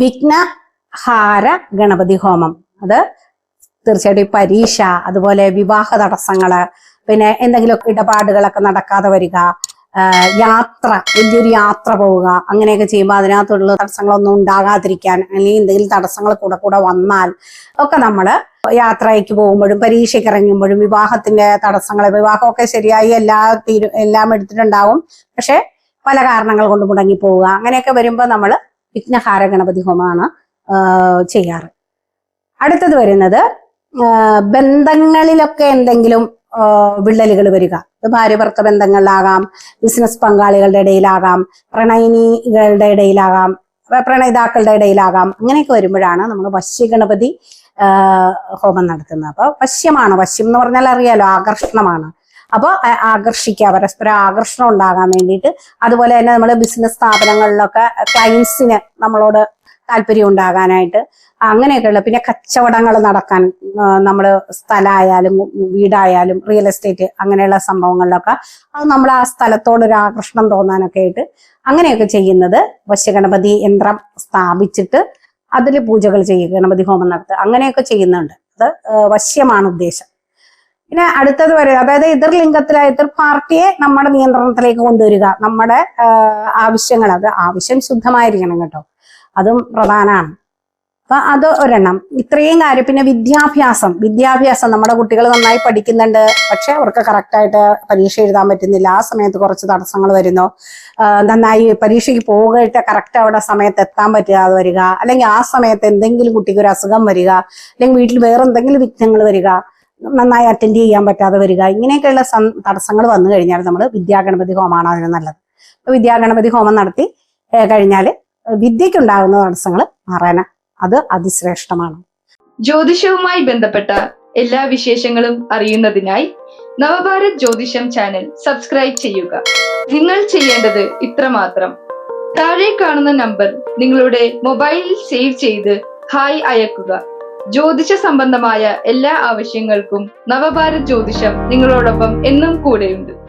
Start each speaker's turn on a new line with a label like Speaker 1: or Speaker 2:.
Speaker 1: വിഘ്നഹാര ഗണപതി ഹോമം. അത് തീർച്ചയായിട്ടും പരീക്ഷ അതുപോലെ വിവാഹ തടസ്സങ്ങൾ പിന്നെ എന്തെങ്കിലും ഇടപാടുകളൊക്കെ നടക്കാതെ വരിക യാത്ര വലിയൊരു യാത്ര പോവുക അങ്ങനെയൊക്കെ ചെയ്യുമ്പോൾ അതിനകത്തുള്ള തടസ്സങ്ങളൊന്നും ഉണ്ടാകാതിരിക്കാൻ അല്ലെങ്കിൽ എന്തെങ്കിലും തടസ്സങ്ങൾ കൂടെ കൂടെ വന്നാൽ ഒക്കെ നമ്മൾ യാത്രയ്ക്ക് പോകുമ്പോഴും പരീക്ഷയ്ക്ക് ഇറങ്ങുമ്പോഴും വിവാഹത്തിന്റെ തടസ്സങ്ങൾ വിവാഹമൊക്കെ ശരിയായി എല്ലാ തീരു എല്ലാം എടുത്തിട്ടുണ്ടാവും. പക്ഷെ പല കാരണങ്ങൾ കൊണ്ട് മുടങ്ങി പോവുക അങ്ങനെയൊക്കെ വരുമ്പോൾ നമ്മൾ വിഘ്നഹാര ഗണപതി ഹോമമാണ് ചെയ്യാറ്. അടുത്തത് വരുന്നത് ബന്ധങ്ങളിലൊക്കെ എന്തെങ്കിലും വിള്ളലുകൾ വരിക. അത് ഭാര്യ ഭർത്ത ബന്ധങ്ങളിലാകാം ബിസിനസ് പങ്കാളികളുടെ ഇടയിലാകാം പ്രണയിനികളുടെ ഇടയിലാകാം പ്രണയിതാക്കളുടെ ഇടയിലാകാം അങ്ങനെയൊക്കെ വരുമ്പോഴാണ് നമ്മൾ വശ്യഗണപതി ഹോമം നടത്തുന്നത്. അപ്പൊ വശ്യമാണ് വശ്യം എന്ന് പറഞ്ഞാൽ അറിയാലോ ആകർഷണമാണ്. അപ്പോൾ ആകർഷിക്കുക പരസ്പരം ആകർഷണം ഉണ്ടാകാൻ വേണ്ടിയിട്ട്. അതുപോലെ തന്നെ നമ്മൾ ബിസിനസ് സ്ഥാപനങ്ങളിലൊക്കെ ക്ലയൻസിന് നമ്മളോട് താല്പര്യം ഉണ്ടാകാനായിട്ട് അങ്ങനെയൊക്കെയുള്ള പിന്നെ കച്ചവടങ്ങൾ നടക്കാൻ നമ്മൾ സ്ഥലമായാലും വീടായാലും റിയൽ എസ്റ്റേറ്റ് അങ്ങനെയുള്ള സംഭവങ്ങളിലൊക്കെ അത് നമ്മൾ ആ സ്ഥലത്തോടൊരു ആകർഷണം തോന്നാനൊക്കെ ആയിട്ട് അങ്ങനെയൊക്കെ ചെയ്യുന്നത്. വശ്യഗണപതി യന്ത്രം സ്ഥാപിച്ചിട്ട് അതിൽ പൂജകൾ ചെയ്യുക ഗണപതി ഹോമം നടത്തുക അങ്ങനെയൊക്കെ ചെയ്യുന്നുണ്ട്. അത് വശ്യമാണ് ഉദ്ദേശം. പിന്നെ അടുത്തത് വരെ അതായത് എതിർ ലിംഗത്തിലെ എതിർ പാർട്ടിയെ നമ്മുടെ നിയന്ത്രണത്തിലേക്ക് കൊണ്ടുവരിക. നമ്മുടെ ആവശ്യങ്ങൾ അത് ആവശ്യം ശുദ്ധമായിരിക്കണം കേട്ടോ. അതും പ്രധാനമാണ് അപ്പൊ അത് ഒരെണ്ണം. ഇത്രയും കാര്യം. പിന്നെ വിദ്യാഭ്യാസം. വിദ്യാഭ്യാസം നമ്മുടെ കുട്ടികൾ നന്നായി പഠിക്കുന്നുണ്ട്. പക്ഷെ അവർക്ക് കറക്റ്റായിട്ട് പരീക്ഷ എഴുതാൻ പറ്റുന്നില്ല. ആ സമയത്ത് കുറച്ച് തടസ്സങ്ങൾ വരുന്നു. നന്നായി പരീക്ഷയ്ക്ക് പോകട്ട് കറക്റ്റ് അവിടെ സമയത്ത് എത്താൻ പറ്റാതെ വരിക. അല്ലെങ്കിൽ ആ സമയത്ത് എന്തെങ്കിലും കുട്ടിക്ക് ഒരു അസുഖം വരിക. അല്ലെങ്കിൽ വീട്ടിൽ വേറെ എന്തെങ്കിലും വിഘ്നങ്ങൾ വരിക. നന്നായി അറ്റൻഡ് ചെയ്യാൻ പറ്റാതെ വരിക. ഇങ്ങനെയൊക്കെയുള്ള തടസ്സങ്ങൾ വന്നു കഴിഞ്ഞാൽ നമ്മൾ വിദ്യാഗണപതി ഹോമമാണ് അതിന് നല്ലത്. അപ്പൊ വിദ്യാഗണപതി ഹോമം നടത്തി കഴിഞ്ഞാൽ വിദ്യക്കുണ്ടാകുന്ന തടസ്സങ്ങൾ മാറാന അത് അതിശ്രേഷ്ഠമാണ്.
Speaker 2: ജ്യോതിഷവുമായി ബന്ധപ്പെട്ട എല്ലാ വിശേഷങ്ങളും അറിയുന്നതിനായി നവഭാരത് ജ്യോതിഷം ചാനൽ സബ്സ്ക്രൈബ് ചെയ്യുക. നിങ്ങൾ ചെയ്യേണ്ടത് ഇത്രമാത്രം. താഴെ കാണുന്ന നമ്പർ നിങ്ങളുടെ മൊബൈലിൽ സേവ് ചെയ്ത് ഹായ് അയക്കുക. ജ്യോതിഷ സംബന്ധമായ എല്ലാ ആവശ്യങ്ങൾക്കും നവഭാരത് ജ്യോതിഷം നിങ്ങളോടൊപ്പം എന്നും കൂടെയുണ്ട്.